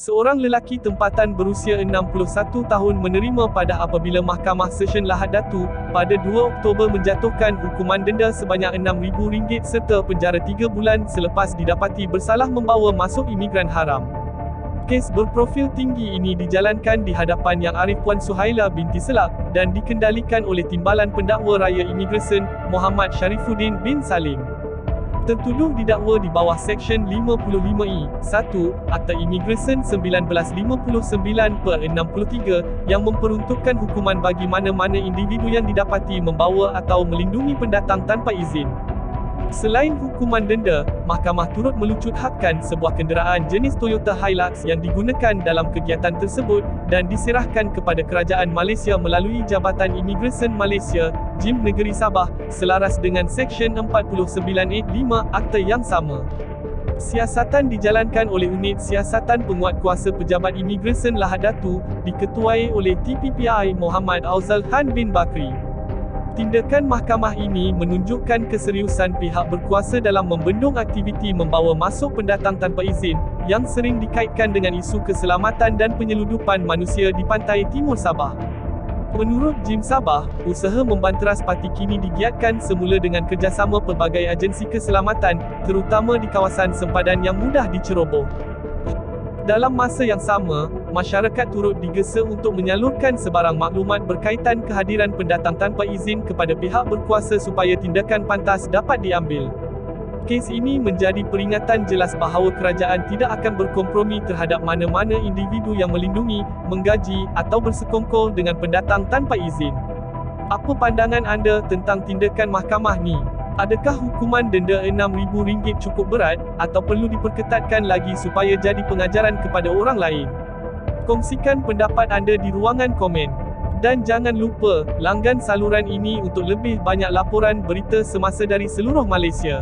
Seorang lelaki tempatan berusia 61 tahun menerima pada apabila Mahkamah Session Lahad Datu pada 2 Oktober menjatuhkan hukuman denda sebanyak RM6,000 serta penjara 3 bulan selepas didapati bersalah membawa masuk imigran haram. Kes berprofil tinggi ini dijalankan di hadapan Yang Arif Puan Suhaila binti Selak dan dikendalikan oleh Timbalan Pendakwa Raya Imigresen Muhammad Sharifuddin bin Salim. Tertuduh didakwa di bawah Seksyen 55E, 1, Akta Imigresen 1959 per 63, yang memperuntukkan hukuman bagi mana-mana individu yang didapati membawa atau melindungi pendatang tanpa izin. Selain hukuman denda, mahkamah turut melucut hakkan sebuah kenderaan jenis Toyota Hilux yang digunakan dalam kegiatan tersebut dan diserahkan kepada kerajaan Malaysia melalui Jabatan Imigresen Malaysia, JIM Negeri Sabah, selaras dengan Seksyen 49A 5 Akta yang sama. Siasatan dijalankan oleh Unit Siasatan Penguatkuasa Pejabat Imigresen Lahad Datu, diketuai oleh TPPI Muhammad Auzal Khan bin Bakri. Tindakan mahkamah ini menunjukkan keseriusan pihak berkuasa dalam membendung aktiviti membawa masuk pendatang tanpa izin, yang sering dikaitkan dengan isu keselamatan dan penyeludupan manusia di pantai timur Sabah. Menurut Jim Sabah, usaha membanteras parti kini digiatkan semula dengan kerjasama pelbagai agensi keselamatan, terutama di kawasan sempadan yang mudah diceroboh. Dalam masa yang sama, masyarakat turut digesa untuk menyalurkan sebarang maklumat berkaitan kehadiran pendatang tanpa izin kepada pihak berkuasa supaya tindakan pantas dapat diambil. Kes ini menjadi peringatan jelas bahawa kerajaan tidak akan berkompromi terhadap mana-mana individu yang melindungi, menggaji, atau bersekongkol dengan pendatang tanpa izin. Apa pandangan anda tentang tindakan mahkamah ni? Adakah hukuman denda RM6,000 cukup berat, atau perlu diperketatkan lagi supaya jadi pengajaran kepada orang lain? Kongsikan pendapat anda di ruangan komen. Dan jangan lupa, langgan saluran ini untuk lebih banyak laporan berita semasa dari seluruh Malaysia.